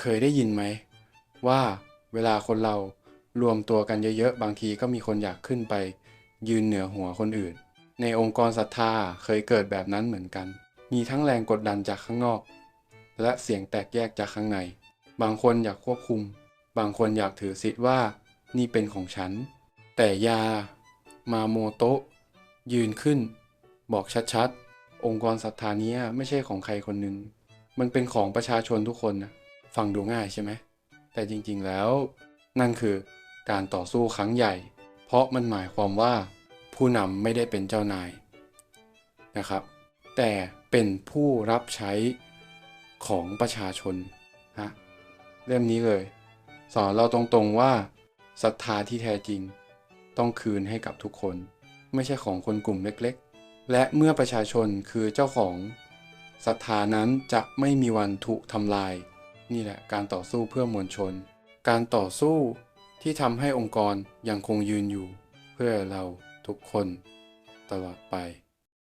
เคยได้ยินไหม ว่าเวลาคนเรารวมตัวกันเยอะๆ บางทีก็มีคนอยากขึ้นไป ยืนเหนือหัวคนอื่น ในองค์กรศรัทธาเคยเกิดแบบนั้นเหมือนกัน มีทั้งแรงกดดันจากข้างนอก และเสียงแตกแยกจากข้างใน บางคนอยากควบคุม บางคนอยากถือสิทธิ์ว่านี่เป็นของฉัน แต่ยา มาโมโตะ ยืนขึ้น บอกชัดๆ องค์กรศรัทธานี้ไม่ใช่ของใครคนหนึ่งมันเป็นของประชาชนทุกคนนะ ฟังดูง่ายใช่ไหม แต่จริงๆแล้ว นั่นคือการต่อสู้ครั้งใหญ่ เพราะมันหมายความว่า ผู้นำไม่ได้เป็นเจ้านายนะครับ แต่เป็นผู้รับใช้ของประชาชนฮะเล่มนี้เลย สอนเราตรงๆว่าศรัทธาที่แท้จริง ต้องคืนให้กับทุกคน ไม่ใช่ของคนกลุ่มเล็กๆ และเมื่อประชาชนคือเจ้าของศรัทธานั้นจะไม่มีวันถูกทำลาย นี่แหละการต่อสู้เพื่อมวลชน การต่อสู้ที่ทำให้องค์กรยังคงยืนอยู่ เพื่อเราทุกคนตลอดไป